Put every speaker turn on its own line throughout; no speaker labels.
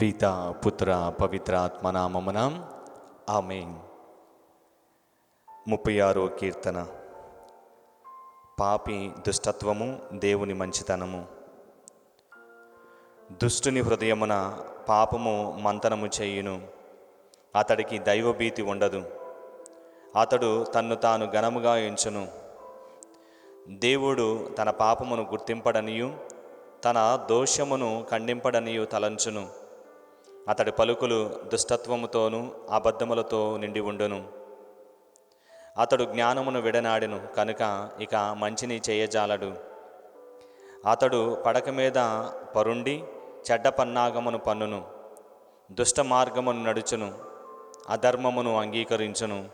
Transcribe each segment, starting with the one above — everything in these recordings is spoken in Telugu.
పిత పుత్ర పవిత్ర ఆత్మనామమున. ఆమె ముప్పై ఆరో కీర్తన. పాపి దుష్టత్వము దేవుని మంచితనము. దుష్టుని హృదయమున పాపము మంతనము చేయును. అతడికి దైవభీతి ఉండదు. అతడు తన్ను తాను ఘనముగా ఎంచును. దేవుడు తన పాపమును గుర్తింపడనియు తన దోషమును ఖండింపడనియు తలంచును. అతడి పలుకులు దుష్టత్వముతోనూ అబద్ధములతో నిండి ఉండును. అతడు జ్ఞానమును విడనాడెను కనుక ఇక మంచిని చేయజాలడు. అతడు పడక మీద పరుండి చెడ్డ పన్నాగమును పన్నును దుష్ట మార్గమును నడుచును అధర్మమును అంగీకరించును.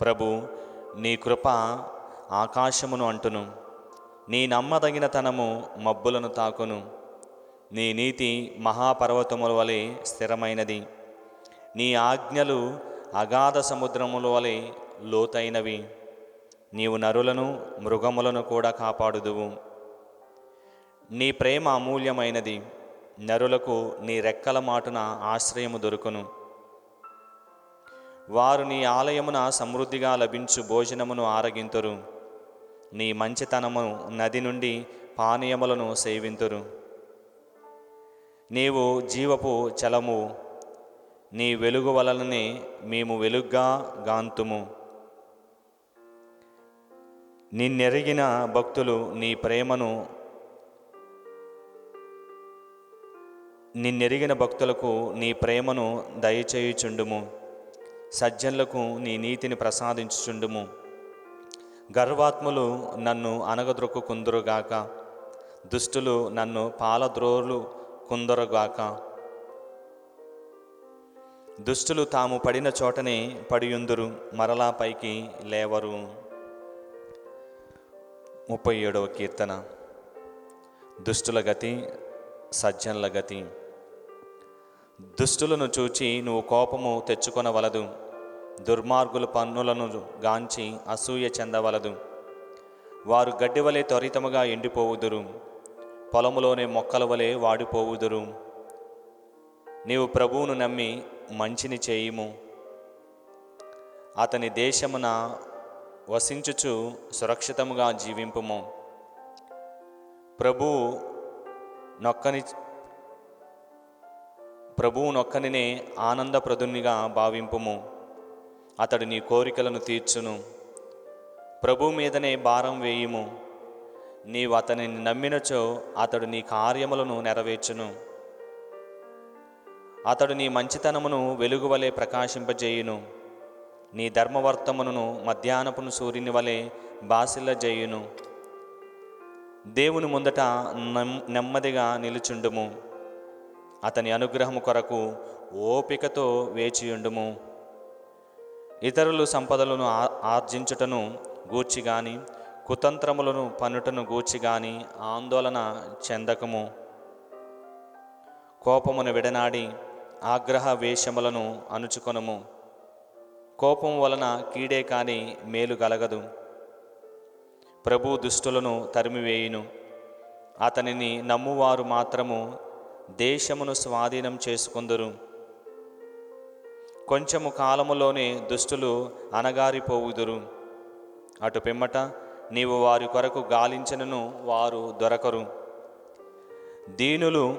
ప్రభు నీ కృప ఆకాశమును అంటును నీ నమ్మదగినతనము మబ్బులను తాకును. నీ నీతి మహాపర్వతముల వలె స్థిరమైనది. నీ ఆజ్ఞలు అగాధ సముద్రముల వలె లోతైనవి. నీవు నరులను మృగములను కూడా కాపాడుదువు. నీ ప్రేమ అమూల్యమైనది. నరులకు నీ రెక్కల మాటున ఆశ్రయము దొరుకును. వారు నీ ఆలయమున సమృద్ధిగా లభించు భోజనమును ఆరగింతురు. నీ మంచితనము నది నుండి పానీయములను సేవింతురు. నీవు జీవపు చలము నీ వెలుగు వలననే మేము వెలుగ్గా గాంతుము. నిన్నెరిగిన భక్తులు నీ ప్రేమను నిన్నెరిగిన భక్తులకు నీ ప్రేమను దయచేయుచుండుము. సజ్జనులకు నీ నీతిని ప్రసాదించుచుండుము. గర్వాత్ములు నన్ను అనగద్రొక్కు కుందురుగాక దుష్టులు నన్ను పాలద్రోలు కుందరుగాక. దుష్టులు తాము పడిన చోటనే పడియుందురు మరలా పైకి లేవరు. ముప్పై ఏడవ కీర్తన. దుష్టుల గతి సజ్జనుల గతి. దుష్టులను చూచి నువ్వు కోపము తెచ్చుకొనవలదు. దుర్మార్గుల పన్నులను గాంచి అసూయ చెందవలదు. వారు గడ్డి వలె త్వరితముగా ఎండిపోవుదురు. పొలములోనే మొక్కల వలె వాడిపోవుదురు. నీవు ప్రభువును నమ్మి మంచిని చేయుము. అతని దేశమున వసించుచు సురక్షితముగా జీవింపుము. ప్రభువు నొక్కని ప్రభువు నొక్కనినే ఆనందప్రదునిగా భావింపుము. అతడు నీ కోరికలను తీర్చును. ప్రభు మీదనే భారం వేయుము. నీవు అతనిని నమ్మినచో అతడు నీ కార్యములను నెరవేర్చును. అతడు నీ మంచితనమును వెలుగువలే ప్రకాశింపజేయును. నీ ధర్మవర్తమును మధ్యాహ్నపును సూర్యుని వలె బాసిల్లజేయును. దేవుని ముందట నెమ్- నెమ్మదిగా నిలుచుండుము. అతని అనుగ్రహము కొరకు ఓపికతో వేచియుండుము. ఇతరులు సంపదలను ఆర్జించుటను గూర్చి గాని కుతంత్రములను పన్నుటను గూర్చి గాని ఆందోళన చెందకము. కోపమును విడనాడి ఆగ్రహ వేషములను అణుచుకొనము కోపం వలన కీడే కాని మేలు కలగదు ప్రభు దుష్టులను తరిమివేయును. అతనిని నమ్మువారు మాత్రము దేశమును స్వాధీనం చేసుకుందురు. కొంచెము కాలములోనే దుష్టులు అనగారిపోవుదురు అటు పిమ్మట నీవు వారి కొరకు గాలించినను వారు దొరకరు. దీనులు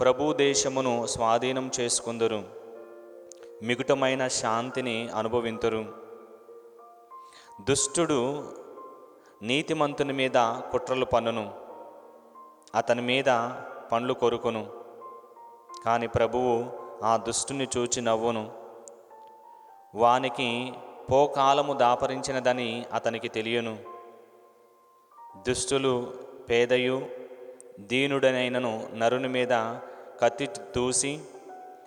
ప్రభు దేశమును స్వాధీనం చేసుకుందరు. మిగుటమైన శాంతిని అనుభవింతురు. దుష్టుడు నీతిమంతుని మీద కుట్రలు పన్నును. అతని మీద పండ్లు కొరుకును. కానీ ప్రభువు ఆ దుష్టుని చూచి నవ్వును. వానికి పోకాలము దాపరించినదని అతనికి తెలియను. దుష్టులు పేదయు దీనుడనైనను నరుని మీద కత్తి దూసి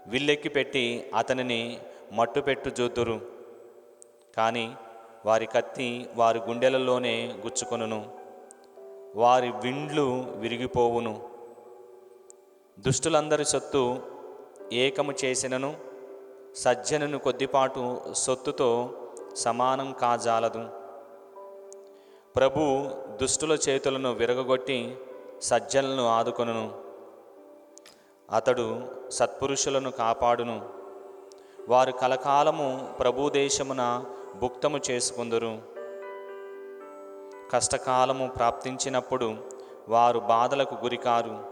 విల్లెక్కి పెట్టి అతనిని మట్టుపెట్టు జూతురు కానీ వారి కత్తి వారి గుండెలలోనే గుచ్చుకొనును. వారి విండ్లు విరిగిపోవును. దుష్టులందరి సొత్తు ఏకము చేసినను సజ్జనును కొద్దిపాటు సొత్తుతో సమానం కాజాలదు. ప్రభు దుష్టుల చేతులను విరగగొట్టి సజ్జలను ఆదుకొనును. అతడు సత్పురుషులను కాపాడును. వారు కలకాలము ప్రభుదేశమున భుక్తము చేసుకుందురు. కష్టకాలము ప్రాప్తించినప్పుడు వారు బాధలకు గురికారు.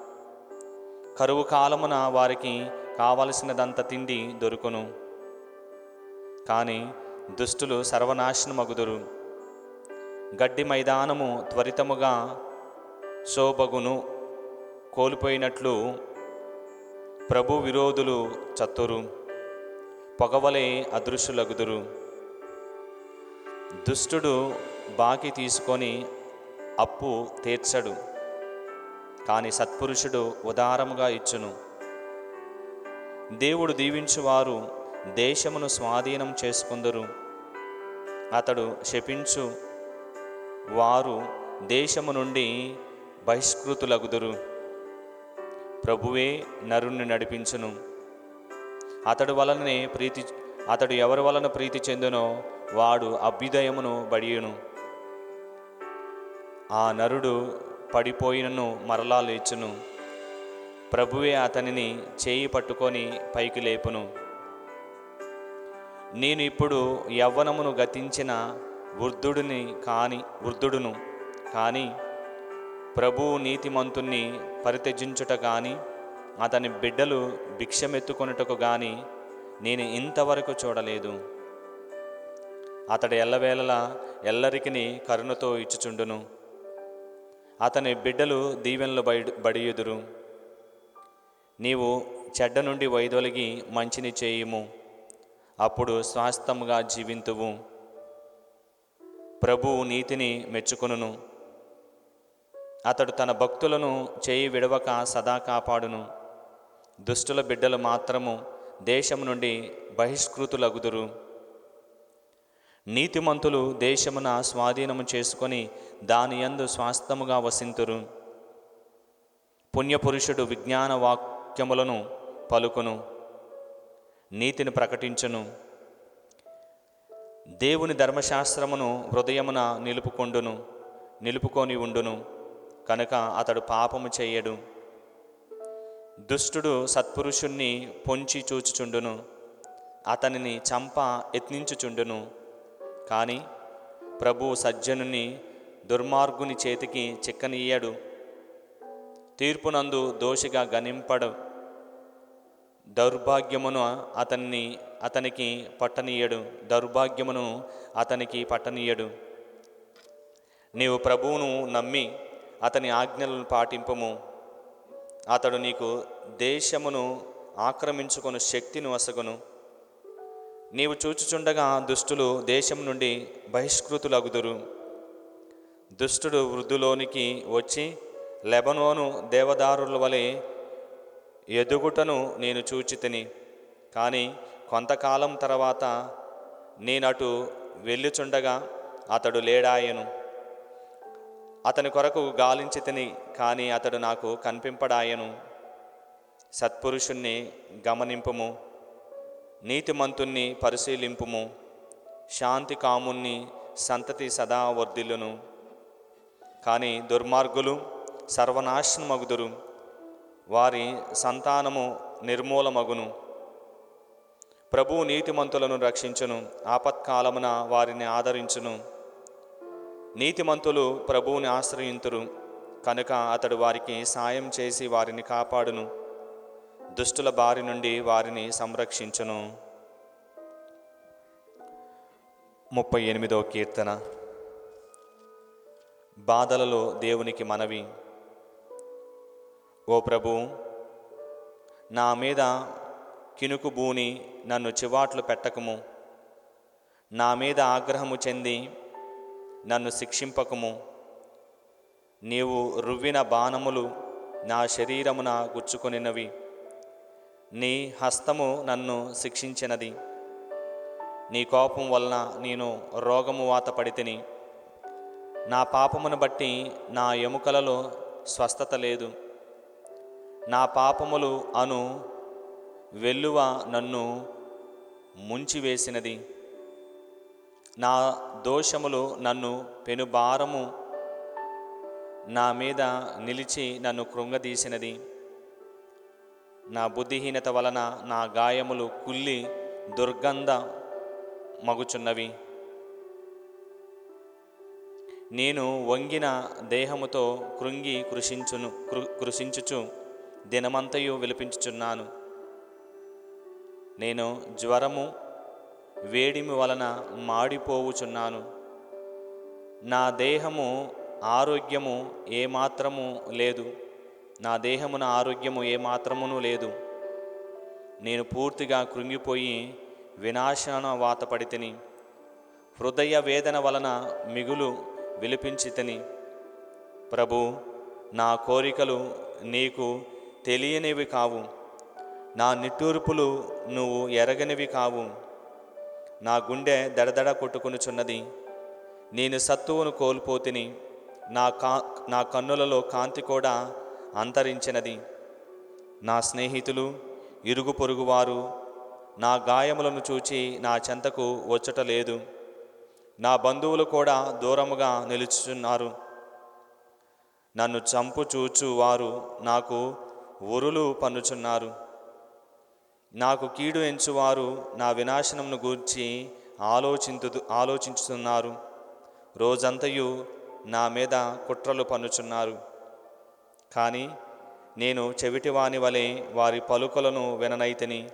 కరువు కాలమున వారికి కావలసినదంత తిండి దొరుకును. కానీ దుష్టులు సర్వనాశనమగుదురు. గడ్డి మైదానము త్వరితముగా శోభగును కోల్పోయినట్లు ప్రభు విరోధులు చత్తురు పొగవలే అదృశ్యులగుదురు. దుష్టుడు బాకి తీసుకొని అప్పు తీర్చడు కానీ సత్పురుషుడు ఉదారముగా ఇచ్చును. దేవుడు దీవించువారు దేశమును స్వాధీనం చేసుకుందరు అతడు శపించు వారు దేశము నుండి బహిష్కృతులగుదురు. ప్రభువే నరుణ్ణి నడిపించును. అతడు వలననే ప్రీతి అతడు ఎవరి వలన ప్రీతి చెందునో వాడు అభ్యుదయమును బడియును. ఆ నరుడు పడిపోయినను మరలా లేచును. ప్రభువే అతనిని చేయి పట్టుకొని పైకి లేపును. నేను ఇప్పుడు యవ్వనమును గతించిన వృద్ధుడిని కాని వృద్ధుడును కానీ ప్రభువు నీతిమంతుణ్ణి పరిత్యజించుట కానీ అతని బిడ్డలు భిక్షమెత్తుకొనుటకు కానీ నేను ఇంతవరకు చూడలేదు. అతడు ఎల్లవేళలా ఎల్లరికిని కరుణతో ఇచ్చుచుండును. అతని బిడ్డలు దీవెనలు బడి బడియుదురు. నీవు చెడ్డ నుండి వైదొలిగి మంచిని చేయుము. అప్పుడు స్వాస్థముగా జీవింతువు. ప్రభువు నీతిని మెచ్చుకొనును. అతడు తన భక్తులను చేయి విడవక సదా కాపాడును. దుష్టుల బిడ్డలు మాత్రము దేశం నుండి బహిష్కృతులగుదురు. నీతిమంతులు దేశమున స్వాధీనము చేసుకొని దాని యందు స్వాస్థముగా వసింతురు. పుణ్యపురుషుడు విజ్ఞాన వాక్యములను పలుకును. నీతిని ప్రకటించును. దేవుని ధర్మశాస్త్రమును హృదయమున నిలుపుకొండును నిలుపుకొని ఉండును కనుక అతడు పాపము చేయడు. దుష్టుడు సత్పురుషుణ్ణి పొంచి చూచుచుండును అతనిని చంప యత్నించుచుండును. కానీ ప్రభు సజ్జనుని దుర్మార్గుని చేతికి చిక్కనీయడు తీర్పునందు దోషిగా గణింపడు దౌర్భాగ్యమును అతన్ని అతనికి పట్టనీయడు. దౌర్భాగ్యమును అతనికి పట్టనీయడు. నీవు ప్రభువును నమ్మి అతని ఆజ్ఞలను పాటింపము. అతడు నీకు దేశమును ఆక్రమించుకొను శక్తిని వసగును. నీవు చూచుచుండగా దుష్టులు దేశం నుండి బహిష్కృతులగుదురు. దుష్టుడు వృద్ధులోనికి వచ్చి లెబనోను దేవదారుల వలె ఎదుగుటను నేను చూచితిని. కానీ కొంతకాలం తర్వాత నేనటు వెళ్ళుచుండగా అతడు లేడాయను. అతని కొరకు గాలించి తిని కానీ అతడు నాకు కనిపింపడాయను. సత్పురుషుణ్ణి గమనింపుము నీతిమంతుణ్ణి పరిశీలింపుము శాంతి కాముణ్ణి సంతతి సదా వర్ధిల్లును. కానీ దుర్మార్గులు సర్వనాశనమగుదురు. వారి సంతానము నిర్మూలమగును. ప్రభు నీతిమంతులను రక్షించును ఆపత్కాలమున వారిని ఆదరించును. నీతిమంతులు ప్రభువుని ఆశ్రయింతురు కనుక అతడు వారికి సాయం చేసి వారిని కాపాడును. దుష్టుల బారి నుండి వారిని సంరక్షించును. ముప్పై ఎనిమిదో కీర్తన. బాధలలో దేవునికి మనవి. ఓ ప్రభు నా మీద కినుకు బూని నన్ను చివాట్లు పెట్టకము. నా మీద ఆగ్రహము చెంది నన్ను శిక్షింపకము. నీవు రువ్విన బాణములు నా శరీరమున గుచ్చుకొనినవి. నీ హస్తము నన్ను శిక్షించినది. నీ కోపం వలన నేను రోగము వాత పడితిని నా పాపమును బట్టి నా ఎముకలలో స్వస్థత లేదు. నా పాపములు అను వెల్లువ నన్ను ముంచివేసినది. నా దోషములు నన్ను పెనుభారము నా మీద నిలిచి నన్ను కృంగదీసినది. నా బుద్ధిహీనత వలన నా గాయములు కుల్లి దుర్గంధ మగుచున్నవి. నేను వంగిన దేహముతో కృంగి కృషించును కృ కృషించుచు. దినమంతయు విలిపించుచున్నాను. నేను జ్వరము వేడిమి వలన మాడిపోవుచున్నాను. నా దేహము ఆరోగ్యము ఏమాత్రము లేదు. నా దేహమున ఆరోగ్యము ఏమాత్రమును లేదు. నేను పూర్తిగా కృంగిపోయి వినాశన వాతపడితిని హృదయ వేదన వలన మిగులు విలిపించితిని ప్రభు నా కోరికలు నీకు తెలియనివి కావు. నా నిట్టూర్పులు నువ్వు ఎరగనివి కావు. నా గుండె దడదడ కొట్టుకునుచున్నది. నేను సత్తువును కోల్పోతిని. నా కా నా కన్నులలో కాంతి కూడా అంతరించినది. నా స్నేహితులు ఇరుగు పొరుగువారు నా గాయములను చూచి నా చెంతకు వచ్చట లేదు. నా బంధువులు కూడా దూరముగా నిలుచుచున్నారు. నన్ను చంపు చూచు వారు నాకు ఉరులు పన్నుచున్నారు. నాకు కీడు ఎంచువారు నా వినాశనంను గూర్చి ఆలోచించు ఆలోచించుతున్నారు. రోజంతయు నా మీద కుట్రలు పన్నుచున్నారు. కానీ నేను చెవిటివాని వలె వారి పలుకలను విననైతిని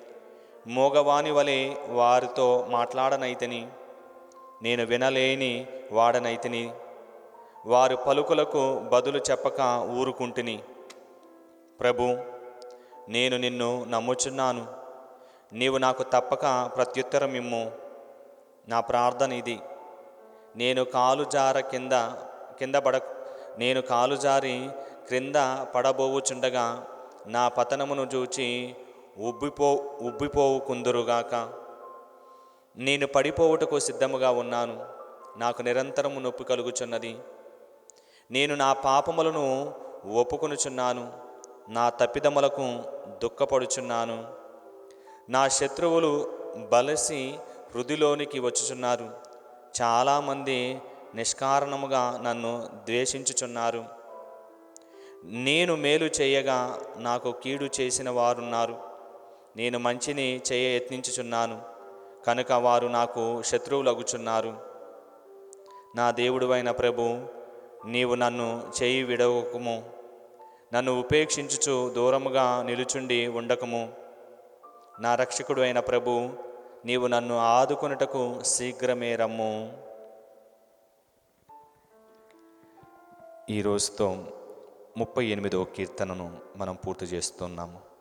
మూగవాని వలె వారితో మాట్లాడనైతిని నేను వినలేని వాడనైతిని వారి పలుకులకు బదులు చెప్పక ఊరుకుంటుని. ప్రభు నేను నిన్ను నమ్ముచున్నాను. నీవు నాకు తప్పక ప్రత్యుత్తరం ఇమ్ము. నా ప్రార్థన ఇది. నేను కాలు జార కింద కింద పడ నేను కాలు జారి క్రింద పడబోవుచుండగా నా పతనమును చూచి ఉబ్బిపో ఉబ్బిపోవు కుందురుగాక. నేను పడిపోవుటకు సిద్ధముగా ఉన్నాను. నాకు నిరంతరము నొప్పి కలుగుచున్నది. నేను నా పాపములను ఒప్పుకొనుచున్నాను. నా తప్పిదములకు దుఃఖపడుచున్నాను. నా శత్రువులు బలసి హృదిలోనికి వచ్చుచున్నారు. చాలామంది నిష్కారణముగా నన్ను ద్వేషించుచున్నారు. నేను మేలు చేయగా నాకు కీడు చేసిన వారున్నారు. నేను మంచిని చేయ యత్నించుచున్నాను. కనుక వారు నాకు శత్రువులగుచున్నారు. నా దేవుడువైన ప్రభు నీవు నన్ను చేయి విడవకము. నన్ను ఉపేక్షించుచు దూరముగా నిలుచుండి ఉండకము. నా రక్షకుడు అయిన ప్రభు నీవు నన్ను ఆదుకొనుటకు శీఘ్రమే రమ్ము. ఈ రోజుతో ముప్పై ఎనిమిదవ కీర్తనను మనం పూర్తి చేస్తున్నాము.